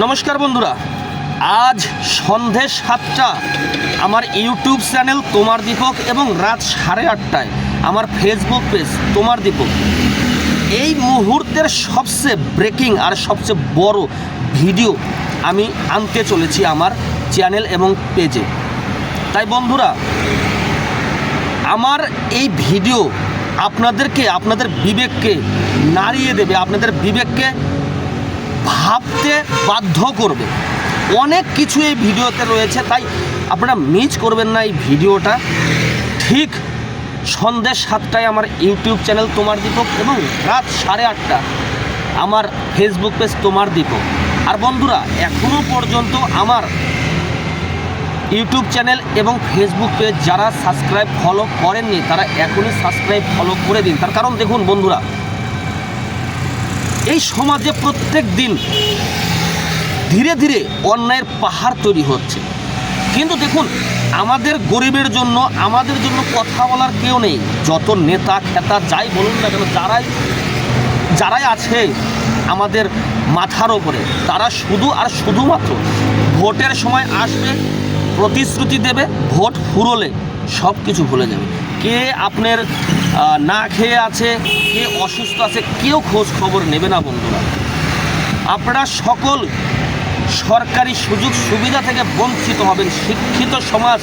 নমস্কার বন্ধুরা, আজ সন্ধে সাতটা, আমার ইউটিউব চ্যানেল তোমার দীপক এবং রাত সাড়ে আটটায়, আমার ফেসবুক পেজ তোমার দীপক। এই মুহূর্তের সবচেয়ে ব্রেকিং আর সবচেয়ে বড় ভিডিও আমি আনতে চলেছি আমার চ্যানেল এবং পেজে তাই বন্ধুরা, আমার এই ভিডিও আপনাদেরকে, আপনাদের বিবেককে নাড়িয়ে দেবে, আপনাদের বিবেককে ভাবতে বাধ্য করবে। অনেক কিছু এই ভিডিওতে রয়েছে, তাই আপনারা মিস করবেন না এই ভিডিওটা। ঠিক সন্ধ্যে সাতটায় আমার ইউটিউব চ্যানেল তোমার দীপক এবং রাত সাড়ে আটটা আমার ফেসবুক পেজ তোমার দীপক। আর বন্ধুরা এখনও পর্যন্ত আমার ইউটিউব চ্যানেল এবং ফেসবুক পেজ যারা সাবস্ক্রাইব ফলো করেননি, তারা এখনই সাবস্ক্রাইব ফলো করে দিন। তার কারণ দেখুন বন্ধুরা এই সমাজে প্রত্যেক দিন ধীরে ধীরে অন্যায়ের পাহাড় তৈরি হচ্ছে। কিন্তু দেখুন, আমাদের গরিবের জন্য, আমাদের জন্য কথা বলার কেউ নেই। যত নেতা, খেতা, যাই বলুন না কেন, যারাই যারাই আছে আমাদের মাথার ওপরে, তারা শুধু আর শুধুমাত্র ভোটের সময় আসবে, প্রতিশ্রুতি দেবে, ভোট ফুরোলে সব কিছু ভুলে যাবে। কে আপনার না খেয়ে আছে, কে অসুস্থ আছে, কেউ খোঁজ খবর নেবে না বন্ধুরা। আপনারা সকল সরকারি সুযোগ সুবিধা থেকে বঞ্চিত হবেন। শিক্ষিত সমাজ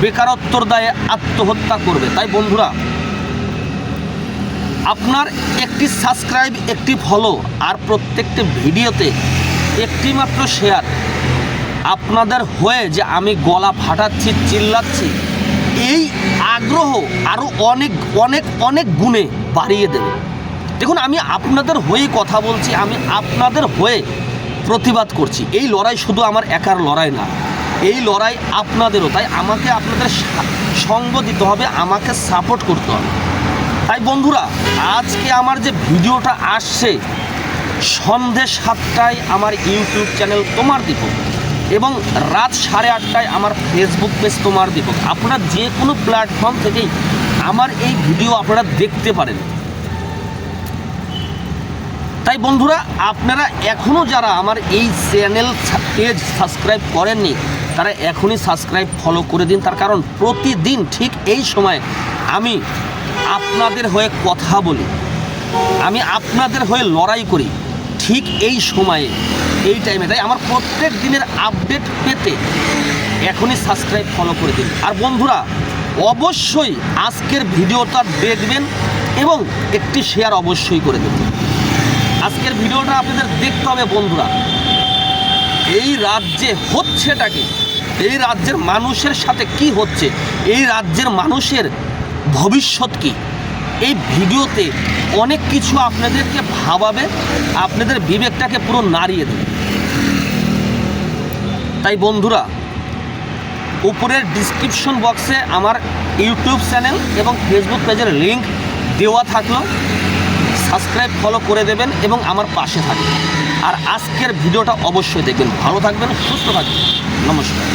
বেকারত্বর দায়ে আত্মহত্যা করবে। তাই বন্ধুরা, আপনার একটি সাবস্ক্রাইব একটি ফলো আর প্রত্যেকটি ভিডিওতে একটি মাত্র শেয়ার আপনাদের হয়ে যে আমি গলা ফাটাচ্ছি, চিল্লাচ্ছি এই আগ্রহ আরও অনেক অনেক অনেক গুণে বাড়িয়ে দেবে। দেখুন, আমি আপনাদের হয়ে কথা বলছি, আমি আপনাদের হয়ে প্রতিবাদ করছি। এই লড়াই শুধু আমার একার লড়াই না, এই লড়াই আপনাদেরও। তাই আমাকে আপনাদের সঙ্গ দিতে হবে, আমাকে সাপোর্ট করতে হবে। তাই বন্ধুরা, আজকে আমার যে ভিডিওটা আসছে, সন্ধে সাতটায় আমার ইউটিউব চ্যানেল তোমার দীপক এবং রাত সাড়ে আটটায় আমার ফেসবুক পেজ তোমার দীপক আপনারা যে কোনো প্ল্যাটফর্ম থেকেই আমার এই ভিডিও আপনারা দেখতে পারেন। তাই বন্ধুরা, আপনারা এখনও যারা আমার এই চ্যানেল পেজ সাবস্ক্রাইব করেননি, তারা এখনই সাবস্ক্রাইব ফলো করে দিন। তার কারণ প্রতিদিন ঠিক এই সময় আমি আপনাদের হয়ে কথা বলি। আমি আপনাদের হয়ে লড়াই করি। ঠিক এই সময়ে, এই টাইমে তাই আমার প্রত্যেক দিনের আপডেট পেতে এখনই সাবস্ক্রাইব ফলো করে দিন। আর বন্ধুরা, অবশ্যই আজকের ভিডিওটা দেখবেন এবং একটি শেয়ার অবশ্যই করে দেবেন আজকের ভিডিওটা আপনাদের দেখতে হবে, বন্ধুরা। এই রাজ্যে হচ্ছেটা কি? এই রাজ্যের মানুষের সাথে কি হচ্ছে? এই রাজ্যের মানুষের ভবিষ্যৎ কি? এই ভিডিওতে অনেক কিছু আপনাদেরকে ভাবাবে, আপনাদের বিবেকটাকে পুরো নাড়িয়ে দেবে। তাই বন্ধুরা, উপরের ডিসক্রিপশন বক্সে আমার ইউটিউব চ্যানেল এবং ফেসবুক পেজের লিংক দেওয়া থাকল। সাবস্ক্রাইব ফলো করে দেবেন এবং আমার পাশে থাকবেন। আর আজকের ভিডিওটা অবশ্যই দেখবেন। ভালো থাকবেন, সুস্থ থাকবেন। নমস্কার।